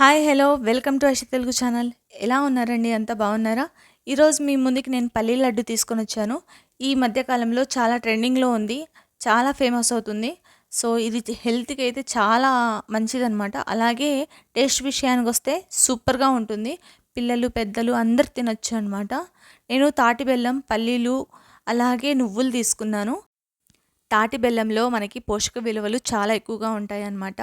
Hi hello. Welcome to Ashi Telugu channel. ఎలా ఉన్నారండి? అంతా బాగున్నారా? ఈరోజు మీ ముందుకి నేను పల్లీ లడ్డు తీసుకొని వచ్చాను. ఈ మధ్యకాలంలో చాలా ట్రెండింగ్లో ఉంది. చాలా ఫేమస్ అవుతుంది. సో ఇది హెల్త్కి అయితే చాలా మంచిదన్నమాట. అలాగే టేస్ట్ విషయానికి వస్తే సూపర్గా ఉంటుంది. పిల్లలు పెద్దలు అందరు తినొచ్చు అనమాట నేను తాటి బెల్లం పల్లీలు అలాగే నువ్వులు తీసుకున్నాను. తాటి బెల్లంలో మనకి పోషక విలువలు చాలా ఎక్కువగా ఉంటాయి అన్నమాట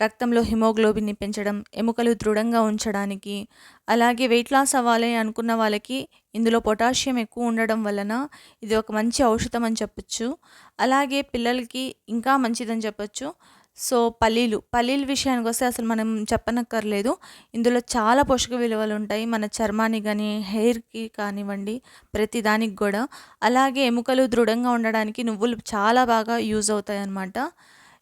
రక్తంలో హిమోగ్లోబిన్ని పెంచడం ఎముకలు దృఢంగా ఉంచడానికి అలాగే వెయిట్ లాస్ అవ్వాలి అనుకున్న వాళ్ళకి ఇందులో పొటాషియం ఎక్కువ ఉండడం వలన ఇది ఒక మంచి ఔషధం అని చెప్పొచ్చు. అలాగే పిల్లలకి ఇంకా మంచిదని చెప్పొచ్చు. సో పల్లీలు పల్లీల విషయానికి వస్తే అసలు మనం చెప్పనక్కర్లేదు. ఇందులో చాలా పోషక విలువలు ఉంటాయి. మన చర్మానికి కానీ హెయిర్కి కానివ్వండి ప్రతి దానికి కూడా. అలాగే ఎముకలు దృఢంగా ఉండడానికి నువ్వులు చాలా బాగా యూజ్ అవుతాయి అన్నమాట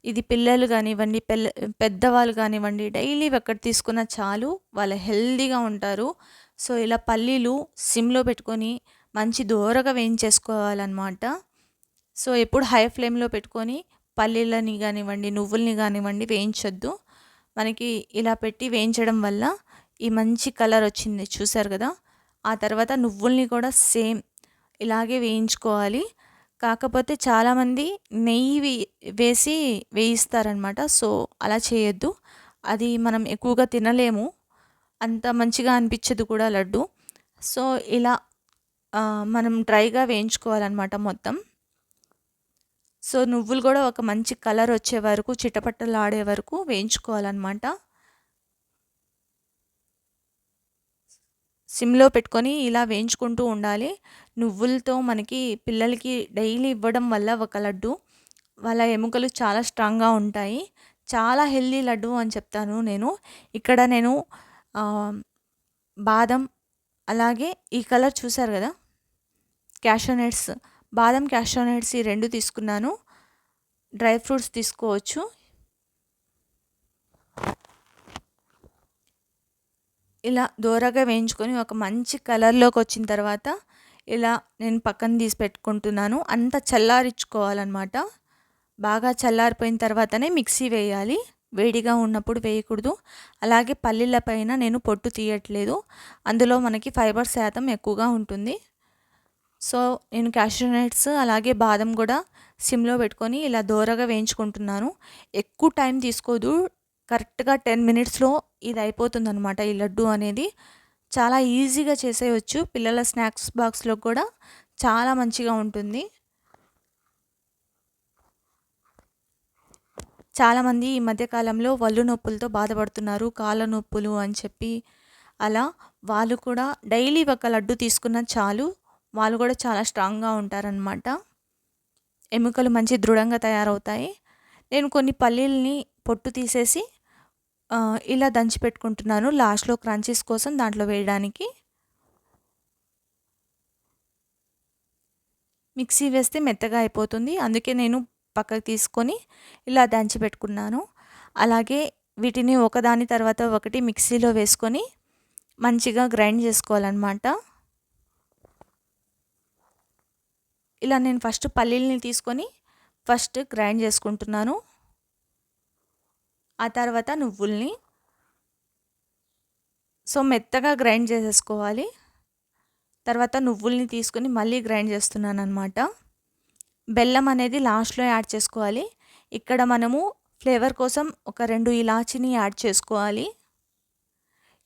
ఇది పిల్లలు కానివ్వండి పెళ్ళ పెద్దవాళ్ళు కానివ్వండి డైలీ ఎక్కడ తీసుకున్న చాలు వాళ్ళ హెల్దీగా ఉంటారు. సో ఇలా పల్లీలు సిమ్లో పెట్టుకొని మంచి దూరగా వేయించేసుకోవాలన్నమాట. సో ఎప్పుడు హై ఫ్లేమ్లో పెట్టుకొని పల్లీలని కానివ్వండి నువ్వుల్ని కానివ్వండి వేయించొద్దు. మనకి ఇలా పెట్టి వేయించడం వల్ల ఈ మంచి కలర్ వచ్చింది చూసారు కదా? ఆ తర్వాత నువ్వుల్ని కూడా సేమ్ ఇలాగే వేయించుకోవాలి. కాకపోతే చాలామంది నెయ్యి వేసి వేయిస్తారనమాట. సో అలా చేయొద్దు. అది మనం ఎక్కువగా తినలేము. అంత మంచిగా అనిపించదు కూడా లడ్డు. సో ఇలా మనం డ్రైగా వేయించుకోవాలన్నమాట మొత్తం. సో నువ్వులు కూడా ఒక మంచి కలర్ వచ్చే వరకు చిటపట్టలు ఆడే వరకు వేయించుకోవాలన్నమాట సిమ్లో పెట్టుకొని ఇలా వేయించుకుంటూ ఉండాలి. నువ్వులతో మనకి పిల్లలకి డైలీ ఇవ్వడం వల్ల ఒక లడ్డు వాళ్ళ ఎముకలు చాలా స్ట్రాంగ్గా ఉంటాయి. చాలా హెల్దీ లడ్డు అని చెప్తాను నేను. ఇక్కడ నేను బాదం అలాగే ఈ కలర్ చూసారు కదా? క్యాషోనట్స్ బాదం క్యాషోనట్స్ ఈ రెండు తీసుకున్నాను. డ్రై ఫ్రూట్స్ తీసుకోవచ్చు. ఇలా దోరగా వేయించుకొని ఒక మంచి కలర్లోకి వచ్చిన తర్వాత ఇలా నేను పక్కన తీసి పెట్టుకుంటున్నాను. అంత చల్లారించుకోవాలన్నమాట బాగా చల్లారిపోయిన తర్వాతనే మిక్సీ వేయాలి. వేడిగా ఉన్నప్పుడు వేయకూడదు. అలాగే పల్లీల పైన నేను పొట్టు తీయట్లేదు. అందులో మనకి ఫైబర్ శాతం ఎక్కువగా ఉంటుంది. సో నేను క్యాషనట్స్ అలాగే బాదం కూడా సిమ్లో పెట్టుకొని ఇలా దోరగా వేయించుకుంటున్నాను. ఎక్కువ టైం తీసుకోదు. కరెక్ట్గా టెన్ మినిట్స్లో ఇది అయిపోతుందనమాట ఈ లడ్డు అనేది చాలా ఈజీగా చేసేయచ్చు. పిల్లల స్నాక్స్ బాక్స్లో కూడా చాలా మంచిగా ఉంటుంది. చాలామంది ఈ మధ్యకాలంలో వల్లు నొప్పులతో బాధపడుతున్నారు. కాళ్ళ నొప్పులు అని చెప్పి అలా వాళ్ళు కూడా డైలీ ఒక లడ్డు తీసుకున్న చాలు. వాళ్ళు కూడా చాలా స్ట్రాంగ్గా ఉంటారనమాట ఎముకలు మంచి దృఢంగా తయారవుతాయి. నేను కొన్ని పల్లీలని పొట్టు తీసేసి ఇలా దంచి పెట్టుకుంటున్నాను. లాస్ట్లో క్రంచీస్ కోసం దాంట్లో వేయడానికి. మిక్సీ వేస్తే మెత్తగా అయిపోతుంది. అందుకే నేను పక్కకు తీసుకొని ఇలా దంచి పెట్టుకున్నాను. అలాగే వీటిని ఒకదాని తర్వాత ఒకటి మిక్సీలో వేసుకొని మంచిగా గ్రైండ్ చేసుకోవాలన్నమాట. ఇలా నేను ఫస్ట్ పల్లీలని తీసుకొని ఫస్ట్ గ్రైండ్ చేసుకుంటున్నాను. ఆ తర్వాత నువ్వుల్ని సో మెత్తగా గ్రైండ్ చేసేసుకోవాలి. తర్వాత నువ్వుల్ని తీసుకొని మళ్ళీ గ్రైండ్ చేస్తున్నాను అనమాట బెల్లం అనేది లాస్ట్లో యాడ్ చేసుకోవాలి. ఇక్కడ మనము ఫ్లేవర్ కోసం ఒక రెండు ఇలాచీని యాడ్ చేసుకోవాలి.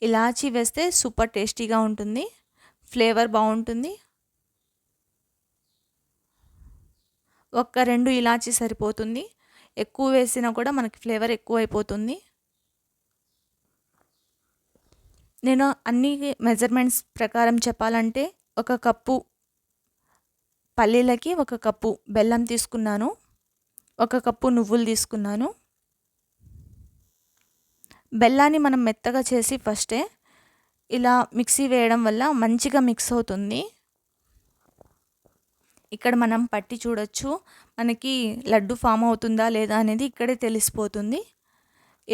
ఇలాచీ వేస్తే సూపర్ టేస్టీగా ఉంటుంది. ఫ్లేవర్ బాగుంటుంది. ఒక్క రెండు ఇలాచీ సరిపోతుంది. ఎక్కువ వేసినా కూడా మనకి ఫ్లేవర్ ఎక్కువ అయిపోతుంది నేను అన్ని మెజర్మెంట్స్ ప్రకారం చెప్పాలంటే ఒక కప్పు పల్లీలకి ఒక కప్పు బెల్లం తీసుకున్నాను. ఒక కప్పు నువ్వులు తీసుకున్నాను. బెల్లాన్ని మనం మెత్తగా చేసి ఫస్టే ఇలా మిక్సీ వేయడం వల్ల మంచిగా మిక్స్ అవుతుంది. ఇక్కడ మనం పట్టి చూడొచ్చు. మనకి లడ్డు ఫామ్ అవుతుందా లేదా అనేది ఇక్కడే తెలిసిపోతుంది.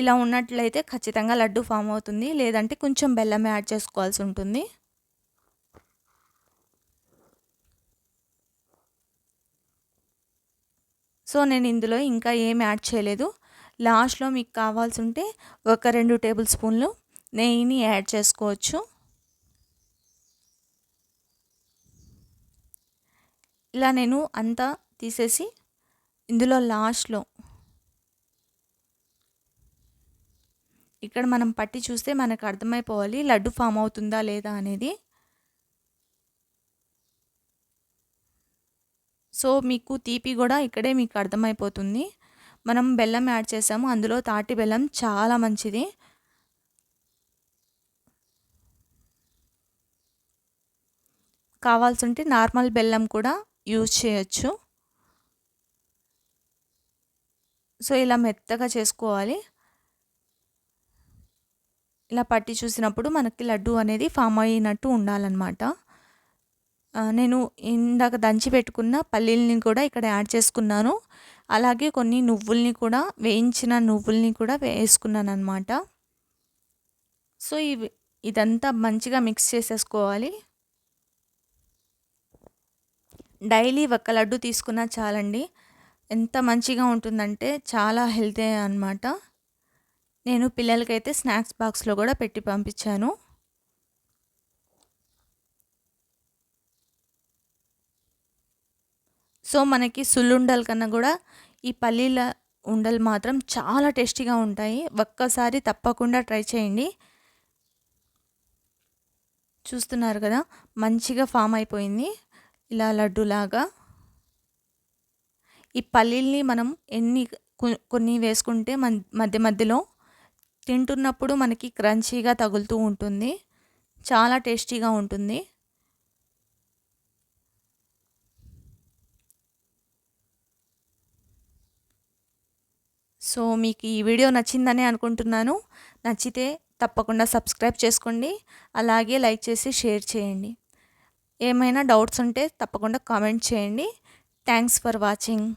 ఇలా ఉన్నట్లయితే ఖచ్చితంగా లడ్డు ఫామ్ అవుతుంది. లేదంటే కొంచెం బెల్లం యాడ్ చేసుకోవాల్సి ఉంటుంది. సో నేను ఇందులో ఇంకా ఏం యాడ్ చేయలేదు. లాస్ట్లో మీకు కావాల్సి ఉంటే ఒక రెండు టేబుల్ స్పూన్లు నెయ్యిని యాడ్ చేసుకోవచ్చు. ఇలా నేను అంతా తీసేసి ఇందులో లాస్ట్లో ఇక్కడ మనం పట్టి చూస్తే మనకు అర్థమైపోవాలి లడ్డు ఫామ్ అవుతుందా లేదా అనేది. సో మీకు తీపి కూడా ఇక్కడే మీకు అర్థమైపోతుంది. మనం బెల్లం యాడ్ చేసాము అందులో తాటి బెల్లం చాలా మంచిది. కావాల్సి ఉంటే నార్మల్ బెల్లం కూడా యూజ్ చేయొచ్చు. సో ఇలా మెత్తగా చేసుకోవాలి. ఇలా పట్టి చూసినప్పుడు మనకి లడ్డు అనేది ఫామ్ అయినట్టు ఉండాలన్నమాట. నేను ఇందాక దంచి పెట్టుకున్న పల్లీలని కూడా ఇక్కడ యాడ్ చేసుకున్నాను. అలాగే కొన్ని నువ్వుల్ని కూడా వేయించిన నువ్వుల్ని కూడా వేసుకున్నాను అనమాట సో ఇవి ఇదంతా మంచిగా మిక్స్ చేసేసుకోవాలి. డైలీ ఒక లడ్డు తీసుకున్నా చాలండి. ఎంత మంచిగా ఉంటుందంటే చాలా హెల్తీ అనమాట నేను పిల్లలకైతే స్నాక్స్ బాక్స్లో కూడా పెట్టి పంపించాను. సో మనకి సుల్లుండల కన్నా కూడా ఈ పల్లీల ఉండలు మాత్రం చాలా టేస్టీగా ఉంటాయి. ఒక్కసారి తప్పకుండా ట్రై చేయండి. చూస్తున్నారు కదా మంచిగా ఫామ్ అయిపోయింది. ఇలా లడ్డులాగా ఈ పల్లీల్ని మనం ఎన్ని కొన్ని వేసుకుంటే మధ్య మధ్యలో తింటున్నప్పుడు మనకి క్రంచీగా తగులుతూ ఉంటుంది. చాలా టేస్టీగా ఉంటుంది. సో మీకు ఈ వీడియో నచ్చిందని అనుకుంటున్నాను. నచ్చితే తప్పకుండా సబ్స్క్రైబ్ చేసుకోండి. అలాగే లైక్ చేసి షేర్ చేయండి. ఏమైనా డౌట్స్ ఉంటే తప్పకుండా కామెంట్ చేయండి. Thanks for watching.